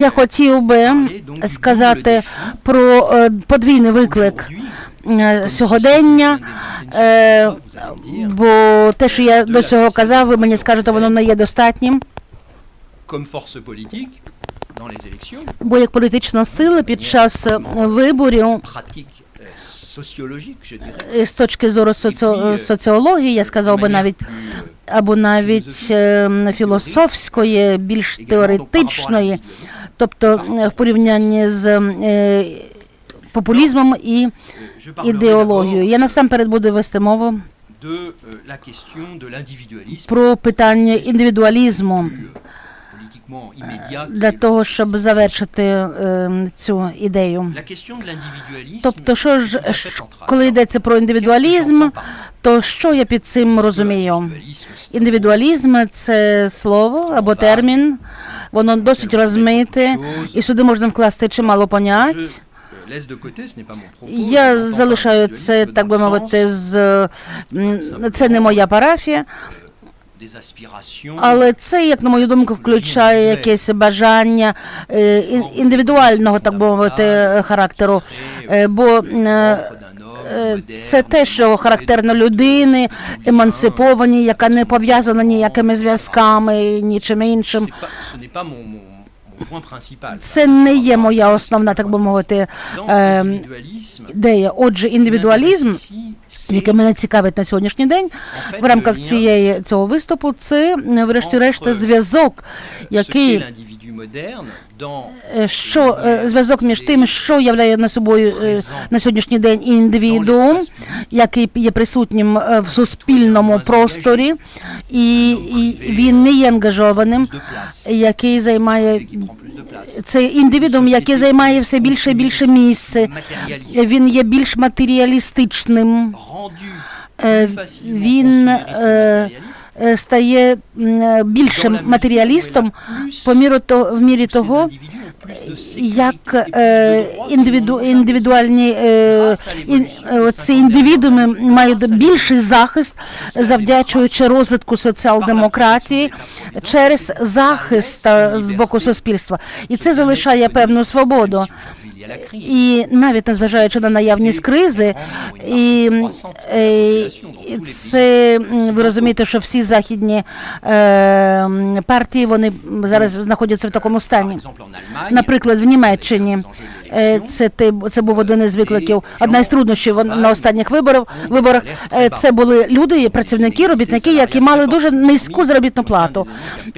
Я хотів би сказати про е, подвійний виклик е, сьогодення, е, бо те, що я до цього казав, ви мені скажете, воно не є достатнім. Бо як політична сила під час виборів з точки зору соціології, я сказав би навіть або навіть е, філософської, більш теоретичної, тобто е, в порівнянні з е, популізмом і ідеологією. Я насамперед буду вести мову l'individualisme про питання індивідуалізму для того, щоб завершити е, цю ідею. Тобто, що ж, коли йдеться про індивідуалізм, то що я під цим розумію? Індивідуалізм це слово або термін, воно досить розмите, і сюди можна вкласти чимало понять. euh, Я залишаю це, так би мовити, з це не моя парафія, але це, як на мою думку, включає якесь бажання е, індивідуального, так би мовити, характеру. Е, Бо е, moderne, Це те, що характерно людини, емансиповані, яка не пов'язана ніякими зв'язками, нічим іншим. Це не є моя основна, так би мовити, ідея. Отже, індивідуалізм, який мене цікавить на сьогоднішній день, в рамках цієї цього виступу, це врешті-решт зв'язок, який е, що е, зв'язок між тим, що являє на собою е, на сьогоднішній день індивідуум, який є присутнім в суспільному просторі, і, і він не є ангажованим, який займає це індивідуум, який займає все більше і більше місце. Він є більш матеріалістичним. Е, Він е, е, стає більшим матеріалістом по міру то, в мірі того, як е, індивіду, індивідуальні ін, ці індивідуми мають більший захист, завдячуючи розвитку соціал-демократії через захист з боку суспільства. І це залишає певну свободу. Crise. І навіть незважаючи на наявність кризи, і, е, і це ви розумієте, що всі західні е, партії вони зараз знаходяться в такому стані. Наприклад, в Німеччині е, це це був один із викликів, одна із труднощів на останніх виборах. Виборах е, це були люди, працівники, робітники, які мали дуже низьку заробітну плату.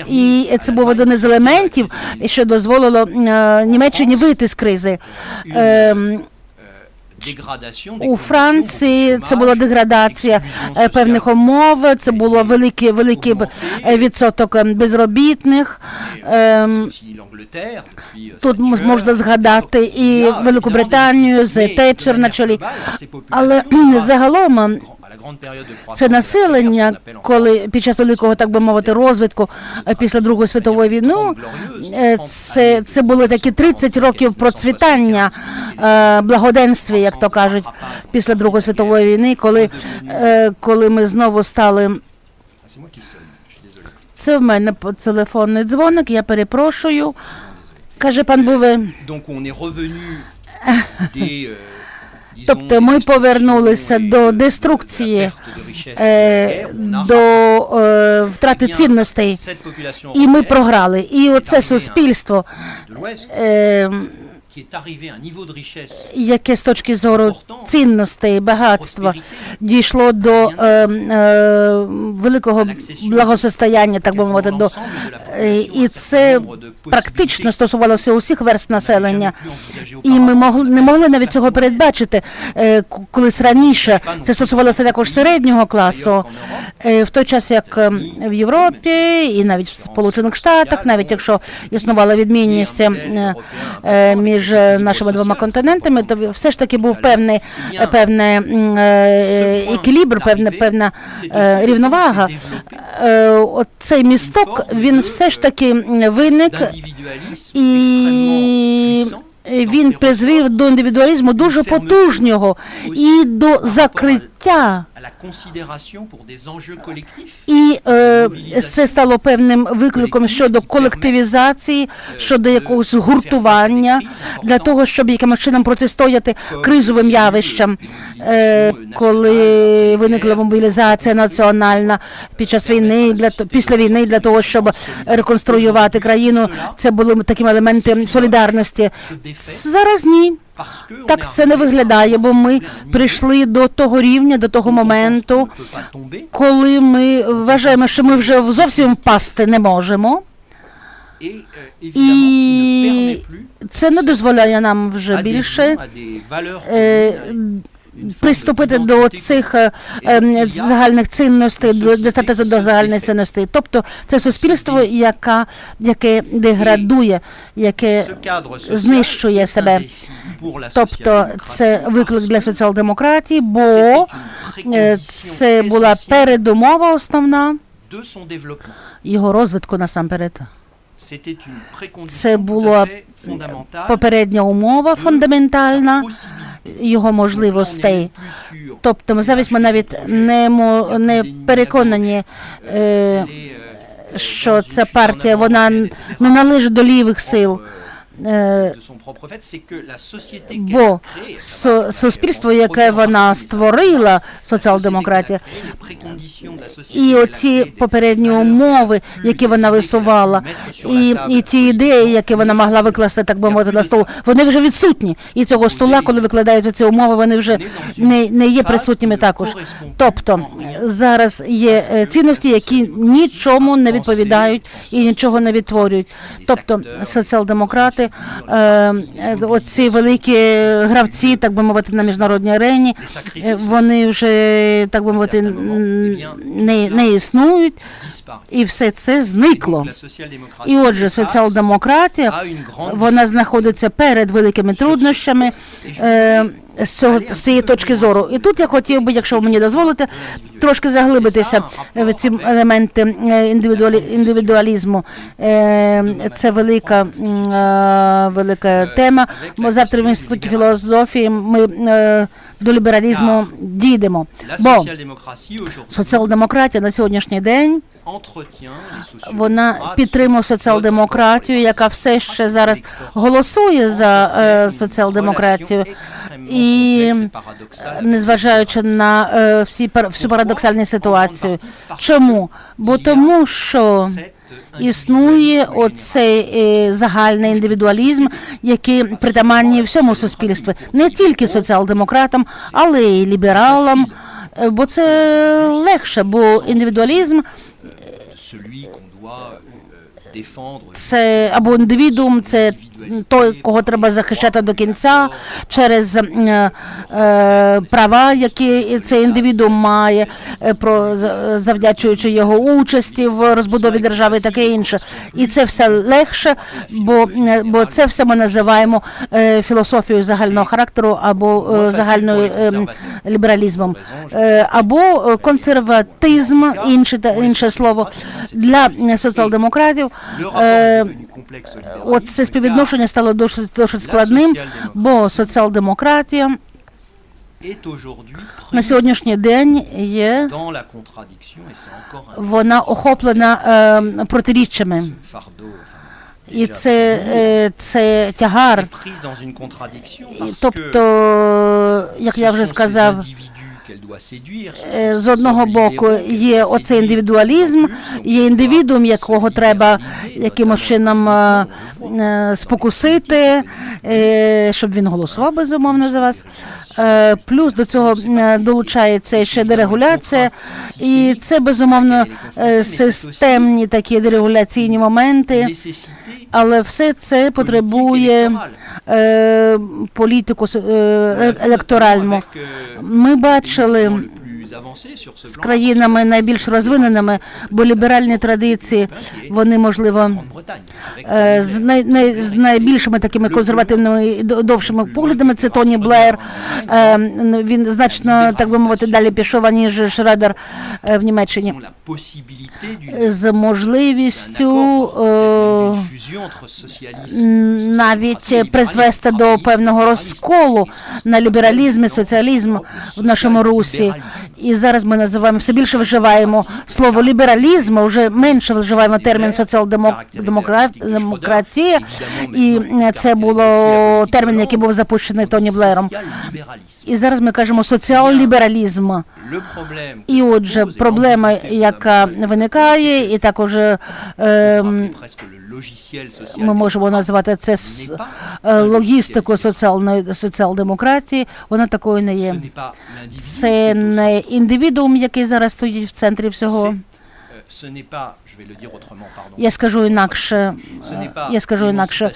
І це був один із елементів, що дозволило е, Німеччині вийти з кризи. Ем, У Франції це була деградація е, певних умов. Це було великий великий е, відсоток е, euh, Тут можна згадати і Il y a, Велику évidemment, Британію des з Тетчер на чолі. Але загалом це населення, коли під час великого, так би мовити, розвитку е, після Другої світової війни, е, це, це були такі 30 років процвітання е, благоденстві, як то кажуть, після Другої світової війни, коли, коли ми знову стали. Ah. Це в мене телефонний дзвоник, я перепрошую. Каже пан Буве. Тобто ми повернулися до деструкції, е, до е, втрати цінностей, і ми програли. І оце суспільство, е, яке з точки зору цінностей, багатства дійшло до великого благосостояння, так би мовити, до і це практично стосувалося усіх верств населення. І ми могли не могли навіть цього передбачити е, колись раніше. Це стосувалося також середнього класу. Е, В той час, як е, в Європі і навіть в Сполучених Штатах, навіть якщо існувала відмінність е, е, між нашими двома континентами, то все ж таки був певний е, певний е, екілібр, певна певна е, рівновага. Е, от Цей місток він все ж таки виник і він призвів до індивідуалізму дуже потужнього і до закриття І е, це стало певним викликом щодо колективізації, щодо якогось гуртування для того, щоб якимось чином протистояти кризовим явищам, е, коли виникла мобілізація національна під час війни для після війни для того, щоб реконструювати країну. Це були такі елементи солідарності. Зараз ні. Так це не виглядає, бо ми прийшли до того рівня, до того моменту, коли ми вважаємо, що ми вже зовсім впасти не можемо, і це не дозволяє нам вже більше приступити до цих е, ем, загальних цінностей, до до загальних цінностей. Тобто це суспільство, яка, яке деградує, яке знищує себе. Тобто це виклик для соціал-демократії, бо une е, це була передумова основна його розвитку насамперед. Це була попередня умова фундаментальна його можливостей. Тобто ми зараз ми навіть не, не переконані, е, euh, що ця партія вона не належить до лівих сил. Бо суспільство, яке вона створила, соціал-демократія, і оці попередні умови, які вона висувала, і, і ті ідеї, які вона могла викласти, так би мовити, на стол, вони вже відсутні. І цього стола, коли викладаються ці умови, вони вже не, не є присутніми також. Тобто зараз є цінності, які нічому не відповідають і нічого не відтворюють. Тобто соціал-демократи, е, е, оці великі гравці, так би мовити, на міжнародній арені, е, вони вже так би мовити не, не існують, і все це зникло. І отже, соціал-демократія вона знаходиться перед великими труднощами. Е, з, цього, з цієї точки зору. І тут я хотів би, якщо ви мені дозволите, трошки заглибитися в ці елементи е, індивідуалі, індивідуалізму. Е, це велика, е, велика тема. Бо завтра в інституті філософії ми е, до лібералізму дійдемо. Бо соціал-демократія на сьогоднішній день вона підтримує соціал-демократію, яка все ще зараз голосує за е, соціал-демократію. І незважаючи на е, всі всю парадоксальну ситуацію. Чому? Бо тому, що існує оцей е, загальний індивідуалізм, який притаманний всьому суспільству, не тільки соціал-демократам, але й лібералам. Бо це легше, бо індивідуалізм це або індивідуум, це той, кого треба захищати до кінця через е, е, права, які цей індивідуум має, е, про за- завдячуючи його участі в розбудові держави, і таке інше. І це все легше, бо, е, бо це все ми називаємо е, філософією загального характеру або е, загальною е, лібералізмом, Е, або е, консерватизм, інше та інше слово. Для соціал-демократів. Е, Оце співвідношення стало досить, досить складним, бо соціал-демократія на сьогоднішній день є вона охоплена е, протиріччями. І це, це тягар. Тобто, як я вже сказав, з одного боку є оцей індивідуалізм, є індивідуум, якого треба якимось чином е, е, спокусити, е, щоб він голосував безумовно за вас. Е, Плюс до цього е, долучається ще дерегуляція, і це безумовно е, системні такі дерегуляційні моменти. Але все це потребує е, політику е, е, електоральну. euh, Ми бачили з країнами найбільш розвиненими, бо ліберальні традиції вони можливо е, з, най, най, з найбільшими такими консервативними і до- довшими поглядами. Це Тоні Блеєр. Е, Він значно так би мовити далі пішов аніж Шредер е, в Німеччині. З можливістю навіть призвести до певного розколу на лібералізм і соціалізм в нашому русі. І зараз ми називаємо все більше вживаємо слово лібералізм, вже менше вживаємо термін соціал-демократія. І е, це було термін, який був запущений Тоні Блером. І зараз ми кажемо соціал-лібералізм. І отже, проблема, яка виникає, і також е, ми можемо назвати це е, логістикою соціальної соціал-демократії, вона такою не є. Це не індивідуум, який зараз стоїть в центрі всього. Я скажу інакше. Я скажу інакше.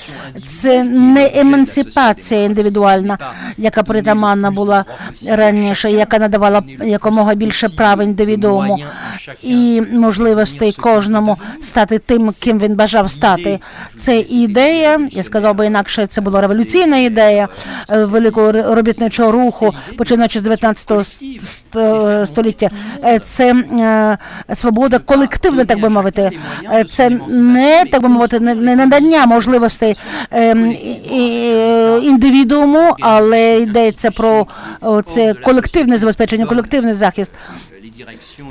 Це не емансипація індивідуальна, яка притаманна була раніше, яка надавала якомога більше прав індивідууму і можливостей кожному стати тим, ким він бажав стати. Це ідея, я сказав би інакше, це була революційна ідея е, великого робітничого руху, починаючи з 19 ст- ст- століття. Е, Це е, свобода колективна, так би мовити. Це не так би мовити, не надання можливостей ем, індивідууму, але йдеться про це колективне забезпечення, колективний захист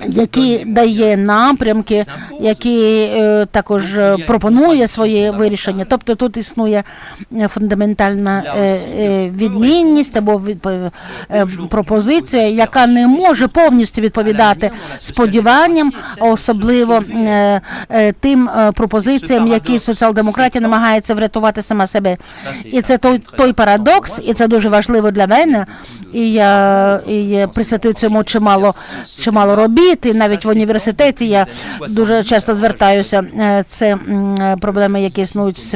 який дає напрямки, який е, також е, пропонує своє вирішення. Тобто тут існує е, фундаментальна відмінність або пропозиція, яка не може повністю відповідати сподіванням, особливо тим пропозиціям, які соціал-демократія намагається врятувати сама себе. І це той, той парадокс, і це дуже важливо для мене. І я, і я присвятив цьому чимало чимало робіт, і навіть в університеті я дуже часто звертаюся. Е, Це е, проблеми, які існують з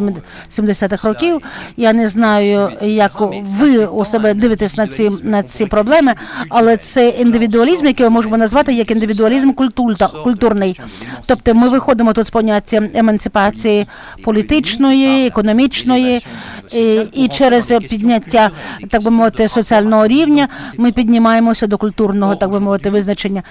70-х років. Я не знаю, як ви у себе дивитесь на ці на ці проблеми, але це індивідуалізм, який ми можемо назвати як індивідуалізм культурта, культурний. Тобто ми виходимо тут з поняття емансипації політичної, економічної, і, і через підняття, так би мовити, соціального рівня ми піднімаємося до культурного, так би мовити, визначення.